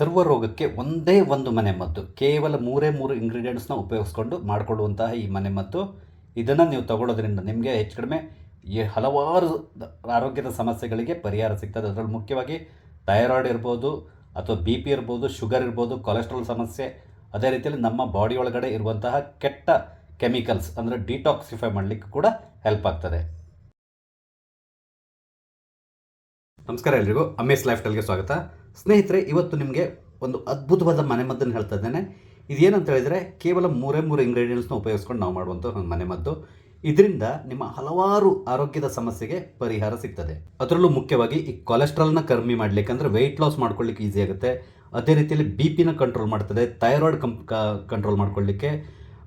ಸರ್ವ ರೋಗಕ್ಕೆ ಒಂದೇ ಒಂದು ಮನೆಮದ್ದು ಕೇವಲ ಮೂರೇ ಮೂರು ಇಂಗ್ರೀಡಿಯೆಂಟ್ಸ್ನ ಉಪಯೋಗಿಸ್ಕೊಂಡು ಮಾಡಿಕೊಳ್ಳುವಂತಹ ಈ ಮನೆಮದ್ದು ಇದನ್ನು ನೀವು ತಗೊಳ್ಳೋದ್ರಿಂದ ನಿಮಗೆ ಹೆಚ್ಚು ಕಡಿಮೆ ಹಲವಾರು ಆರೋಗ್ಯದ ಸಮಸ್ಯೆಗಳಿಗೆ ಪರಿಹಾರ ಸಿಗ್ತದೆ. ಅದರಲ್ಲಿ ಮುಖ್ಯವಾಗಿ ಥೈರಾಯ್ಡ್ ಇರ್ಬೋದು ಅಥವಾ ಬಿ ಪಿ ಇರ್ಬೋದು ಶುಗರ್ ಇರ್ಬೋದು ಕೊಲೆಸ್ಟ್ರಾಲ್ ಸಮಸ್ಯೆ. ಅದೇ ರೀತಿಯಲ್ಲಿ ನಮ್ಮ ಬಾಡಿ ಒಳಗಡೆ ಇರುವಂತಹ ಕೆಟ್ಟ ಕೆಮಿಕಲ್ಸ್ ಅಂದರೆ ಡಿಟಾಕ್ಸಿಫೈ ಮಾಡಲಿಕ್ಕೆ ಕೂಡ ಹೆಲ್ಪ್ ಆಗ್ತದೆ. ನಮಸ್ಕಾರ ಎಲ್ರಿಗೂ. ಅಮೇಸ್ ಲೈಫ್ ಸ್ವಾಗತ. ಸ್ನೇಹಿತರೆ, ಇವತ್ತು ನಿಮಗೆ ಒಂದು ಅದ್ಭುತವಾದ ಮನೆಮದ್ದನ್ನು ಹೇಳ್ತಾ ಇದ್ದೇನೆ. ಇದೇನಂತ ಹೇಳಿದರೆ, ಕೇವಲ ಮೂರೇ ಮೂರು ಇಂಗ್ರೀಡಿಯೆಂಟ್ಸ್ನ ಉಪಯೋಗಿಸ್ಕೊಂಡು ನಾವು ಮಾಡುವಂಥ ಒಂದು ಮನೆಮದ್ದು ಇದರಿಂದ ನಿಮ್ಮ ಹಲವಾರು ಆರೋಗ್ಯದ ಸಮಸ್ಯೆಗೆ ಪರಿಹಾರ ಸಿಗ್ತದೆ. ಅದರಲ್ಲೂ ಮುಖ್ಯವಾಗಿ ಈ ಕೊಲೆಸ್ಟ್ರಾಲ್ನ ಕಡಿಮೆ ಮಾಡಲಿಕ್ಕೆ ಅಂದರೆ ವೆಯ್ಟ್ ಲಾಸ್ ಮಾಡ್ಕೊಳ್ಳಿಕ್ಕೆ ಈಸಿ ಆಗುತ್ತೆ. ಅದೇ ರೀತಿಯಲ್ಲಿ ಬಿ ಪಿನ ಕಂಟ್ರೋಲ್ ಮಾಡ್ತದೆ ಥೈರಾಯ್ಡ್ ಕಂ ಕಂಟ್ರೋಲ್ ಮಾಡ್ಕೊಳ್ಳಿಕ್ಕೆ.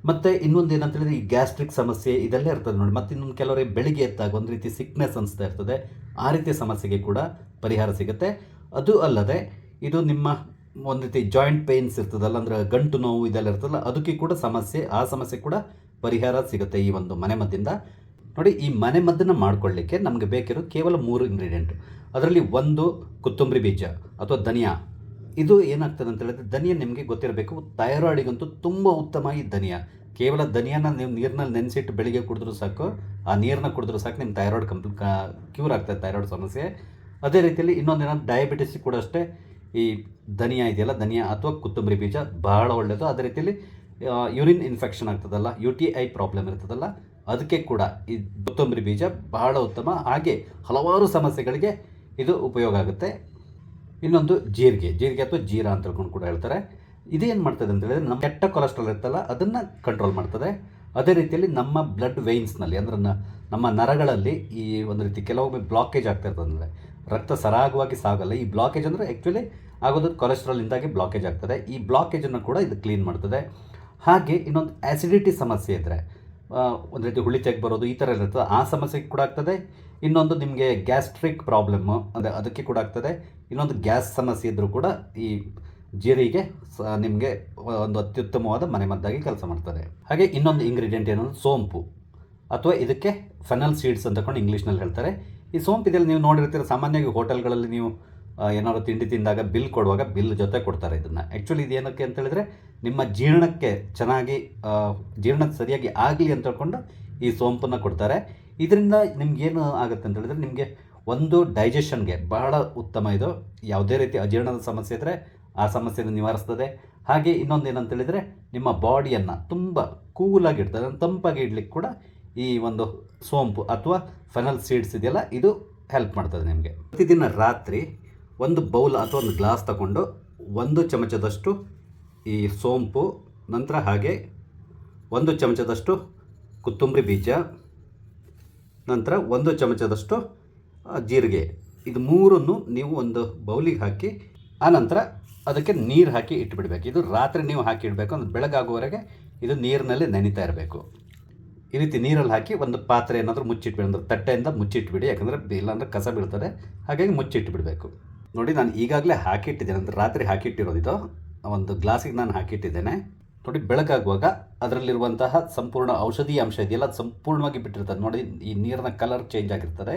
ಮತ್ತು ಇನ್ನೊಂದು ಏನಂತ ಹೇಳಿದ್ರೆ, ಈ ಗ್ಯಾಸ್ಟ್ರಿಕ್ ಸಮಸ್ಯೆ, ಇದೆಲ್ಲ ಇರ್ತದೆ ನೋಡಿ. ಮತ್ತು ಇನ್ನೊಂದು ಕೆಲವರಿಗೆ ಬೆಳಿಗ್ಗೆ ಎತ್ತಾಗ ಒಂದು ರೀತಿ ಸಿಕ್ನೆಸ್ ಅನಿಸ್ತಾ ಇರ್ತದೆ. ಆ ರೀತಿಯ ಸಮಸ್ಯೆಗೆ ಕೂಡ ಪರಿಹಾರ ಸಿಗುತ್ತೆ. ಅದು ಅಲ್ಲದೆ ಇದು ನಿಮ್ಮ ಒಂದು ರೀತಿ ಜಾಯಿಂಟ್ ಪೇಯ್ನ್ಸ್ ಇರ್ತದಲ್ಲ, ಅಂದರೆ ಗಂಟು ನೋವು ಇದೆಲ್ಲ ಇರ್ತದಲ್ಲ, ಅದಕ್ಕೆ ಕೂಡ ಸಮಸ್ಯೆ, ಆ ಸಮಸ್ಯೆ ಕೂಡ ಪರಿಹಾರ ಸಿಗುತ್ತೆ ಈ ಒಂದು ಮನೆಮದ್ದಿಂದ ನೋಡಿ, ಈ ಮನೆಮದ್ದನ್ನು ಮಾಡ್ಕೊಳ್ಳಿಕ್ಕೆ ನಮಗೆ ಬೇಕಿರೋ ಕೇವಲ ಮೂರು ಇಂಗ್ರೀಡಿಯೆಂಟ್ ಅದರಲ್ಲಿ ಒಂದು ಕೊತ್ತಂಬರಿ ಬೀಜ ಅಥವಾ ಧನಿಯಾ. ಇದು ಏನಾಗ್ತದೆ ಅಂತ ಹೇಳಿದ್ರೆ, ಧನಿಯಾ ನಿಮಗೆ ಗೊತ್ತಿರಬೇಕು ಥೈರಾಯ್ಡಿಗಂತೂ ತುಂಬ ಉತ್ತಮ ಈ ಧನಿಯಾ. ಕೇವಲ ಧನಿಯಾನ ನೀವು ನೀರಿನಲ್ಲಿ ನೆನೆಸಿಟ್ಟು ಬೆಳಿಗ್ಗೆ ಕುಡಿದ್ರೂ ಸಾಕು, ಆ ನೀರನ್ನ ಕುಡಿದ್ರೂ ಸಾಕು ನಿಮ್ಮ ಥೈರಾಯ್ಡ್ ಕಂಪ್ಲೀಟ್ ಕ್ಯೂರ್ ಆಗ್ತದೆ ಥೈರಾಯ್ಡ್ ಸಮಸ್ಯೆ. ಅದೇ ರೀತಿಯಲ್ಲಿ ಇನ್ನೊಂದು ಏನಂದ್ರೆ ಡಯಾಬಿಟಿಸ್ ಕೂಡ ಅಷ್ಟೇ ಈ ಧನಿಯಾ ಇದೆಯಲ್ಲ, ಧನಿಯಾ ಅಥವಾ ಕೊತ್ತಂಬರಿ ಬೀಜ ಬಹಳ ಒಳ್ಳೆಯದು ಅದೇ ರೀತಿಯಲ್ಲಿ ಯೂರಿನ್ ಇನ್ಫೆಕ್ಷನ್ ಆಗ್ತದಲ್ಲ ಯು ಟಿ ಐ ಪ್ರಾಬ್ಲಮ್ ಇರ್ತದಲ್ಲ, ಅದಕ್ಕೆ ಕೂಡ ಈ ಕೊತ್ತಂಬರಿ ಬೀಜ ಬಹಳ ಉತ್ತಮ. ಹಾಗೆ ಹಲವಾರು ಸಮಸ್ಯೆಗಳಿಗೆ ಇದು ಉಪಯೋಗ ಆಗುತ್ತೆ. ಇನ್ನೊಂದು ಜೀರಿಗೆ ಜೀರಿಗೆ ಅಥವಾ ಜೀರಾ ಅಂತ ಹೇಳ್ಕೊಂಡು ಕೂಡ ಹೇಳ್ತಾರೆ. ಇದೇನು ಮಾಡ್ತದೆ ಅಂತ ಹೇಳಿದ್ರೆ, ನಮ್ಮ ಕೆಟ್ಟ ಕೊಲೆಸ್ಟ್ರಾಲ್ ಇರ್ತಲ್ಲ ಅದನ್ನು ಕಂಟ್ರೋಲ್ ಮಾಡ್ತದೆ. ಅದೇ ರೀತಿಯಲ್ಲಿ ನಮ್ಮ ಬ್ಲಡ್ ವೈನ್ಸ್ನಲ್ಲಿ ಅಂದ್ರೆ ನಮ್ಮ ನರಗಳಲ್ಲಿ ಈ ಒಂದು ರೀತಿ ಕೆಲವೊಮ್ಮೆ ಬ್ಲಾಕೇಜ್ ಆಗ್ತಾ ಇರ್ತದೆ ಅಂದರೆ ರಕ್ತ ಸರಾಗವಾಗಿ ಸಾಗಲ್ಲ. ಈ ಬ್ಲಾಕೇಜ್ ಅಂದರೆ ಆ್ಯಕ್ಚುಲಿ ಆಗೋದು ಕೊಲೆಸ್ಟ್ರಾಲಿಂದಾಗಿ ಬ್ಲಾಕೇಜ್ ಆಗ್ತದೆ. ಈ ಬ್ಲಾಕೇಜನ್ನು ಕೂಡ ಇದು ಕ್ಲೀನ್ ಮಾಡ್ತದೆ. ಹಾಗೆ ಇನ್ನೊಂದು ಆ್ಯಸಿಡಿಟಿ ಸಮಸ್ಯೆ ಇದ್ದರೆ ಒಂದು ರೀತಿ ಹುಳಿ ಚೆಕ್ ಬರೋದು, ಈ ಥರ ಇರ್ತದೆ. ಆ ಸಮಸ್ಯೆಗೆ ಕೂಡ ಆಗ್ತದೆ. ಇನ್ನೊಂದು ನಿಮಗೆ ಗ್ಯಾಸ್ಟ್ರಿಕ್ ಪ್ರಾಬ್ಲಮ್ಮು ಅಂದರೆ ಅದಕ್ಕೆ ಕೂಡ ಆಗ್ತದೆ. ಇನ್ನೊಂದು ಗ್ಯಾಸ್ ಸಮಸ್ಯೆ ಇದ್ದರೂ ಕೂಡ ಈ ಜೀರಿಗೆ ನಿಮಗೆ ಒಂದು ಅತ್ಯುತ್ತಮವಾದ ಮನೆಮದ್ದಾಗಿ ಕೆಲಸ ಮಾಡ್ತದೆ. ಹಾಗೆ ಇನ್ನೊಂದು ಇಂಗ್ರೀಡಿಯೆಂಟ್ ಏನಂದ್ರೆ ಸೋಂಪು. ಅಥವಾ ಇದಕ್ಕೆ ಫೆನಲ್ ಸೀಡ್ಸ್ ಅಂತಕೊಂಡು ಇಂಗ್ಲೀಷ್ನಲ್ಲಿ ಹೇಳ್ತಾರೆ. ಈ ಸೋಂಪು ಇದರಲ್ಲಿ ನೀವು ನೋಡಿರ್ತೀರ ಸಾಮಾನ್ಯವಾಗಿ ಹೋಟೆಲ್ಗಳಲ್ಲಿ ನೀವು ಏನಾದ್ರು ತಿಂಡಿ ತಿಂದಾಗ ಬಿಲ್ ಕೊಡುವಾಗ ಬಿಲ್ ಜೊತೆ ಕೊಡ್ತಾರೆ ಇದನ್ನು. ಆ್ಯಕ್ಚುಲಿ ಇದು ಏನಕ್ಕೆ ಅಂತ ಹೇಳಿದ್ರೆ ನಿಮ್ಮ ಜೀರ್ಣಕ್ಕೆ ಚೆನ್ನಾಗಿ ಜೀರ್ಣಕ್ಕೆ ಜೀರ್ಣ ಸರಿಯಾಗಿ ಆಗಲಿ ಅಂತ ಹೇಳ್ಕೊಂಡು ಈ ಸೋಂಪನ್ನು ಕೊಡ್ತಾರೆ. ಇದರಿಂದ ನಿಮ್ಗೇನು ಆಗುತ್ತೆ ಅಂತ ಹೇಳಿದ್ರೆ ನಿಮಗೆ ಒಂದು ಡೈಜೆಷನ್ಗೆ ಬಹಳ ಉತ್ತಮ ಇದು. ಯಾವುದೇ ರೀತಿ ಅಜೀರ್ಣದ ಸಮಸ್ಯೆ ಇದ್ದರೆ ಆ ಸಮಸ್ಯೆಯನ್ನು ನಿವಾರಿಸ್ತದೆ. ಹಾಗೆ ಇನ್ನೊಂದು ಏನಂತ ಹೇಳಿದರೆ ನಿಮ್ಮ ಬಾಡಿಯನ್ನು ತುಂಬ ಕೂಲಾಗಿಡ್ತದೆ. ತಂಪಾಗಿ ಇಡ್ಲಿಕ್ಕೆ ಕೂಡ ಈ ಒಂದು ಸೋಂಪು ಅಥವಾ ಫೆನಲ್ ಸೀಡ್ಸ್ ಇದೆಯಲ್ಲ, ಇದು ಹೆಲ್ಪ್ ಮಾಡ್ತದೆ ನಿಮಗೆ. ಪ್ರತಿದಿನ ರಾತ್ರಿ ಒಂದು ಬೌಲ್ ಅಥವಾ ಒಂದು ಗ್ಲಾಸ್ ತಗೊಂಡು ಒಂದು ಚಮಚದಷ್ಟು ಈ ಸೋಂಪು, ನಂತರ ಹಾಗೆ ಒಂದು ಚಮಚದಷ್ಟು ಕೊತ್ತಂಬರಿ ಬೀಜ, ನಂತರ ಒಂದು ಚಮಚದಷ್ಟು ಜೀರಿಗೆ. ಇದು ಮೂರನ್ನು ನೀವು ಒಂದು ಬೌಲಿಗೆ ಹಾಕಿ ಆನಂತರ ಅದಕ್ಕೆ ನೀರು ಹಾಕಿ ಇಟ್ಬಿಡ್ಬೇಕು. ಇದು ರಾತ್ರಿ ನೀವು ಹಾಕಿ ಇಡಬೇಕು. ಅಂದ್ರೆ ಬೆಳಗಾಗುವವರೆಗೆ ಇದು ನೀರಿನಲ್ಲಿ ನೆನೀತಾ ಇರಬೇಕು. ಈ ರೀತಿ ನೀರಲ್ಲಿ ಹಾಕಿ ಒಂದು ಪಾತ್ರೆ ಏನಾದರೂ ಮುಚ್ಚಿಟ್ಬಿಡಿ, ಅಂದರೆ ತಟ್ಟೆಯಿಂದ ಮುಚ್ಚಿಟ್ಬಿಡಿ, ಯಾಕಂದರೆ ಇಲ್ಲಾಂದರೆ ಕಸ ಬೀಳ್ತದೆ. ಹಾಗಾಗಿ ಮುಚ್ಚಿಟ್ಬಿಡಬೇಕು. ನೋಡಿ, ನಾನು ಈಗಾಗಲೇ ಹಾಕಿಟ್ಟಿದ್ದೇನೆ, ಅಂದರೆ ರಾತ್ರಿ ಹಾಕಿಟ್ಟಿರೋದು ಇದು. ಒಂದು ಗ್ಲಾಸಿಗೆ ನಾನು ಹಾಕಿಟ್ಟಿದ್ದೇನೆ. ನೋಡಿ ಬೆಳಕಾಗುವಾಗ ಅದರಲ್ಲಿರುವಂತಹ ಸಂಪೂರ್ಣ ಔಷಧಿ ಅಂಶ ಇದೆಯಲ್ಲ ಸಂಪೂರ್ಣವಾಗಿ ಬಿಟ್ಟಿರ್ತದೆ. ನೋಡಿ, ಈ ನೀರಿನ ಕಲರ್ ಚೇಂಜ್ ಆಗಿರ್ತದೆ.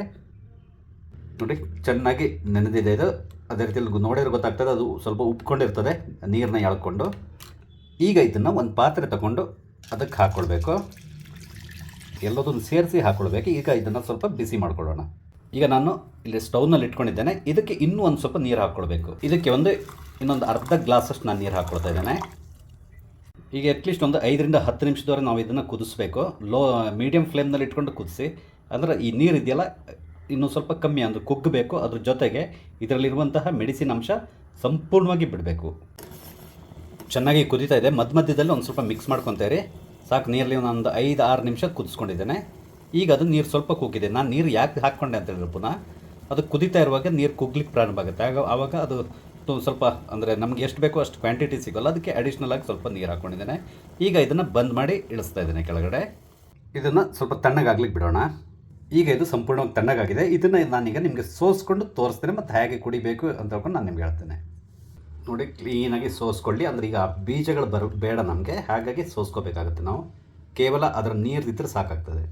ನೋಡಿ, ಚೆನ್ನಾಗಿ ನೆನೆದಿದೆ ಇದು. ಅದೇ ರೀತಿಯಲ್ಲಿ ನೋಡಿದ್ರೆ ಗೊತ್ತಾಗ್ತದೆ, ಅದು ಸ್ವಲ್ಪ ಉಪ್ಕೊಂಡಿರ್ತದೆ, ನೀರನ್ನ ಎಳ್ಕೊಂಡು. ಈಗ ಇದನ್ನು ಒಂದು ಪಾತ್ರೆ ತಗೊಂಡು ಅದಕ್ಕೆ ಹಾಕ್ಕೊಳ್ಬೇಕು ಎಲ್ಲದನ್ನು ಸೇರಿಸಿ ಹಾಕ್ಕೊಳ್ಬೇಕು ಈಗ ಇದನ್ನು ಸ್ವಲ್ಪ ಬಿಸಿ ಮಾಡ್ಕೊಳ್ಳೋಣ. ಈಗ ನಾನು ಇಲ್ಲಿ ಸ್ಟೌವ್ನಲ್ಲಿ ಇಟ್ಕೊಂಡಿದ್ದೇನೆ. ಇದಕ್ಕೆ ಇನ್ನೂ ಒಂದು ಸ್ವಲ್ಪ ನೀರು ಹಾಕ್ಕೊಳ್ಬೇಕು ಇದಕ್ಕೆ ಒಂದು ಇನ್ನೊಂದು ಅರ್ಧ ಗ್ಲಾಸಷ್ಟು ನಾನು ನೀರು ಹಾಕ್ಕೊಳ್ತಾ ಇದ್ದೇನೆ. ಈಗ ಅಟ್ಲೀಸ್ಟ್ ಒಂದು ಐದರಿಂದ ಹತ್ತು ನಿಮಿಷದವರೆಗೆ ನಾವು ಇದನ್ನು ಕುದಿಸ್ಬೇಕು. ಲೋ ಮೀಡಿಯಮ್ ಫ್ಲೇಮ್ನಲ್ಲಿ ಇಟ್ಕೊಂಡು ಕುದಿಸಿ. ಅಂದರೆ ಈ ನೀರು ಇದೆಯಲ್ಲ, ಇನ್ನೂ ಸ್ವಲ್ಪ ಕಮ್ಮಿ ಅಂದರೆ ಕುಗ್ಗಬೇಕು. ಅದ್ರ ಜೊತೆಗೆ ಇದರಲ್ಲಿರುವಂತಹ ಮೆಡಿಸಿನ್ ಅಂಶ ಸಂಪೂರ್ಣವಾಗಿ ಬಿಡಬೇಕು. ಚೆನ್ನಾಗಿ ಕುದೀತಾ ಇದೆ. ಮಧ್ಯ ಮಧ್ಯದಲ್ಲಿ ಒಂದು ಸ್ವಲ್ಪ ಮಿಕ್ಸ್ ಮಾಡ್ಕೊತಾರೆ ಸಾಕು, ನೀರಲ್ಲಿ ಒಂದು ಐದು, ಆರು ನಿಮಿಷ ಕುದಿಸ್ಕೊಂಡಿದ್ದೇನೆ. ಈಗ ಅದು ನೀರು ಸ್ವಲ್ಪ ಕುಗ್ಗಿದೆ. ನಾನು ನೀರು ಯಾಕೆ ಹಾಕ್ಕೊಂಡೆ ಅಂತ ಹೇಳಿದ್ರೆ ಪುನಃ ಅದು ಕುದೀತಾ ಇರುವಾಗ ನೀರು ಕುಗ್ಲಿಕ್ಕೆ ಪ್ರಾರಂಭ ಆಗುತ್ತೆ. ಆಗ, ಆವಾಗ ಅದು ಸ್ವಲ್ಪ ಅಂದರೆ ನಮ್ಗೆ ಎಷ್ಟು ಬೇಕೋ ಅಷ್ಟು ಕ್ವಾಂಟಿಟಿ ಸಿಗೋಲ್ಲ. ಅದಕ್ಕೆ ಅಡಿಷ್ನಲ್ ಆಗಿ ಸ್ವಲ್ಪ ನೀರು ಹಾಕ್ಕೊಂಡಿದ್ದೇನೆ. ಈಗ ಇದನ್ನು ಬಂದ್ ಮಾಡಿ ಇಳಿಸ್ತಾ ಇದ್ದೇನೆ ಕೆಳಗಡೆ. ಇದನ್ನು ಸ್ವಲ್ಪ ತಣ್ಣಗಾಗ್ಲಿಕ್ಕೆ ಬಿಡೋಣ. ಈಗ ಇದು ಸಂಪೂರ್ಣವಾಗಿ ತಣ್ಣಗಾಗಿದೆ. ಇದನ್ನು ನಾನೀಗ ನಿಮಗೆ ಸೋಸ್ಕೊಂಡು ತೋರಿಸ್ತೇನೆ ಮತ್ತು ಹೇಗೆ ಕುಡಿಬೇಕು ಅಂತ ಹೇಳ್ಕೊಂಡು ನಾನು ನಿಮ್ಗೆ ಹೇಳ್ತೇನೆ. ನೋಡಿ ಕ್ಲೀನಾಗಿ ಸೋಸ್ಕೊಳ್ಳಿ. ಅಂದರೆ ಈಗ ಬೀಜಗಳು ಬರ, ಬೇಡ ನಮಗೆ. ಹಾಗಾಗಿ ಸೋಸ್ಕೋಬೇಕಾಗುತ್ತೆ ನಾವು. ಕೇವಲ ಅದರ ನೀರಿದ್ದರೆ ಸಾಕಾಗ್ತದೆ.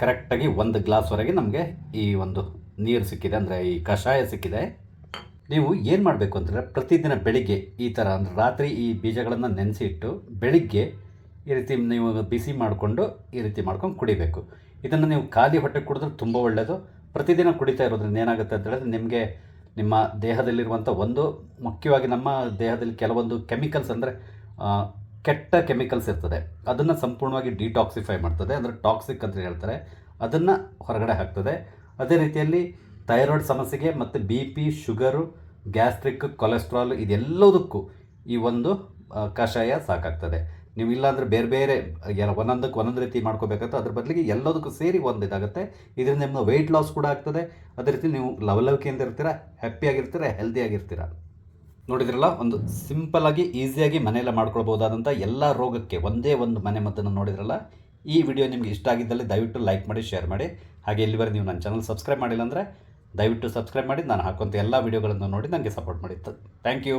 ಕರೆಕ್ಟಾಗಿ ಒಂದು ಗ್ಲಾಸ್ವರೆಗೆ ನಮಗೆ ಈ ಒಂದು ನೀರು ಸಿಕ್ಕಿದೆ. ಅಂದರೆ ಈ ಕಷಾಯ ಸಿಕ್ಕಿದೆ. ನೀವು ಏನು ಮಾಡಬೇಕು ಅಂದರೆ ಪ್ರತಿದಿನ ಬೆಳಿಗ್ಗೆ ಈ ಥರ ಅಂದರೆ ರಾತ್ರಿ ಈ ಬೀಜಗಳನ್ನು ನೆನೆಸಿ ಇಟ್ಟು ಬೆಳಿಗ್ಗೆ ಈ ರೀತಿ ನೀವು ಬಿಸಿ ಮಾಡಿಕೊಂಡು ಈ ರೀತಿ ಮಾಡ್ಕೊಂಡು ಕುಡಿಬೇಕು. ಇದನ್ನು ನೀವು ಖಾಲಿ ಹೊಟ್ಟೆ ಕುಡಿದ್ರೆ ತುಂಬ ಒಳ್ಳೆಯದು ಪ್ರತಿದಿನ ಕುಡಿತಾ ಇರೋದ್ರಿಂದ ಏನಾಗುತ್ತೆ ಅಂತ ಹೇಳಿದ್ರೆ ನಿಮಗೆ ನಿಮ್ಮ ದೇಹದಲ್ಲಿರುವಂಥ ಒಂದು, ಮುಖ್ಯವಾಗಿ ನಮ್ಮ ದೇಹದಲ್ಲಿ ಕೆಲವೊಂದು ಕೆಮಿಕಲ್ಸ್ ಅಂದರೆ ಕೆಟ್ಟ ಕೆಮಿಕಲ್ಸ್ ಇರ್ತದೆ. ಅದನ್ನು ಸಂಪೂರ್ಣವಾಗಿ ಡಿಟಾಕ್ಸಿಫೈ ಮಾಡ್ತದೆ. ಅಂದರೆ ಟಾಕ್ಸಿಕ್ ಅಂತ ಹೇಳ್ತಾರೆ. ಅದನ್ನು ಹೊರಗಡೆ ಹಾಕ್ತದೆ. ಅದೇ ರೀತಿಯಲ್ಲಿ ಥೈರಾಯ್ಡ್ ಸಮಸ್ಯೆಗೆ ಮತ್ತು B P, sugar, gastric, cholesterol ಇದೆಲ್ಲದಕ್ಕೂ ಈ ಒಂದು ಕಷಾಯ ಸಾಕಾಗ್ತದೆ. ನೀವು ಇಲ್ಲಾಂದರೆ ಬೇರೆ ಬೇರೆ, ಎಲ್ಲ ಒಂದೊಂದಕ್ಕೆ ಒಂದೊಂದು ರೀತಿ ಮಾಡ್ಕೋಬೇಕಾಗುತ್ತೆ. ಅದ್ರ ಬದಲಿಗೆ ಎಲ್ಲದಕ್ಕೂ ಸೇರಿ ಒಂದು ಇದಾಗುತ್ತೆ. ಇದರಿಂದ ನಿಮ್ಮ ವೆಯ್ಟ್ ಲಾಸ್ ಕೂಡ ಆಗ್ತದೆ. ಅದೇ ರೀತಿ ನೀವು ಲವಲವಿಕೆಯಿಂದ ಇರ್ತೀರ ಹ್ಯಾಪಿಯಾಗಿರ್ತೀರ ಹೆಲ್ದಿಯಾಗಿರ್ತೀರ ನೋಡಿದ್ರಲ್ಲ, ಒಂದು ಸಿಂಪಲ್ ಆಗಿ ಈಸಿಯಾಗಿ ಮನೆಯಲ್ಲೇ ಮಾಡ್ಕೊಳ್ಬೋದಾದಂಥ ಎಲ್ಲ ರೋಗಕ್ಕೆ ಒಂದೇ ಒಂದು ಮನೆ ಮದ್ದನ್ನು ನೋಡಿದ್ರಲ್ಲ, ಈ ವಿಡಿಯೋ ನಿಮಗೆ ಇಷ್ಟ ಆಗಿದ್ದಲ್ಲಿ ದಯವಿಟ್ಟು ಲೈಕ್ ಮಾಡಿ ಶೇರ್ ಮಾಡಿ. ಹಾಗೆ ಇಲ್ಲಿವರೆಗೆ ನೀವು ನನ್ನ ಚಾನಲ್ ಸಬ್ಸ್ಕ್ರೈಬ್ ಮಾಡಿಲ್ಲ ಅಂದರೆ ದಯವಿಟ್ಟು ಸಬ್ಸ್ಕ್ರೈಬ್ ಮಾಡಿ. ನಾನು ಹಾಕುವಂಥ ಎಲ್ಲ ವಿಡಿಯೋಗಳನ್ನು ನೋಡಿ ನನಗೆ ಸಪೋರ್ಟ್ ಮಾಡಿ ಥ್ಯಾಂಕ್ ಯು